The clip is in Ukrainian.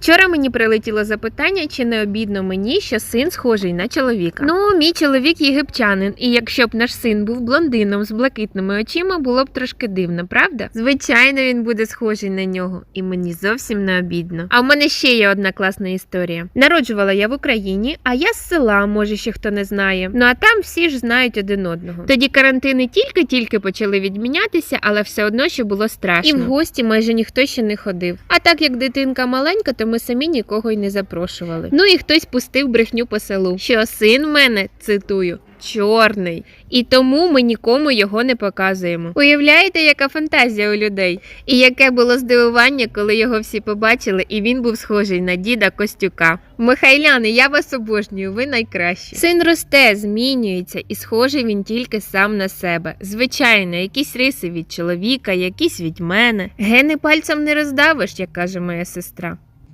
Вчора мені прилетіло запитання, чи не обідно мені, що син схожий на чоловіка. Ну, мій чоловік єгиптянин, і якщо б наш син був блондином з блакитними очима, було б трошки дивно, правда? Звичайно, він буде схожий на нього, і мені зовсім не обідно. А в мене ще є одна класна історія. Народжувала я в Україні, а я з села, може ще хто не знає. Ну а там всі ж знають один одного. Тоді карантини тільки-тільки почали відмінятися, але все одно ще було страшно. І в гості майже ніхто ще не ходив. А так як дитинка маленька, то ми самі нікого й не запрошували. Ну і хтось пустив брехню по селу, що син в мене цитую. Чорний, і тому ми нікому його не показуємо. Уявляєте, яка фантазія у людей? І яке було здивування, коли його всі побачили, і він був схожий на діда Костюка. Михайляни, я вас обожнюю, ви найкращі. Син росте, змінюється, і схожий він тільки сам на себе. Звичайно, якісь риси від чоловіка, якісь від мене. Гени пальцем не роздавиш, як каже моя сестра.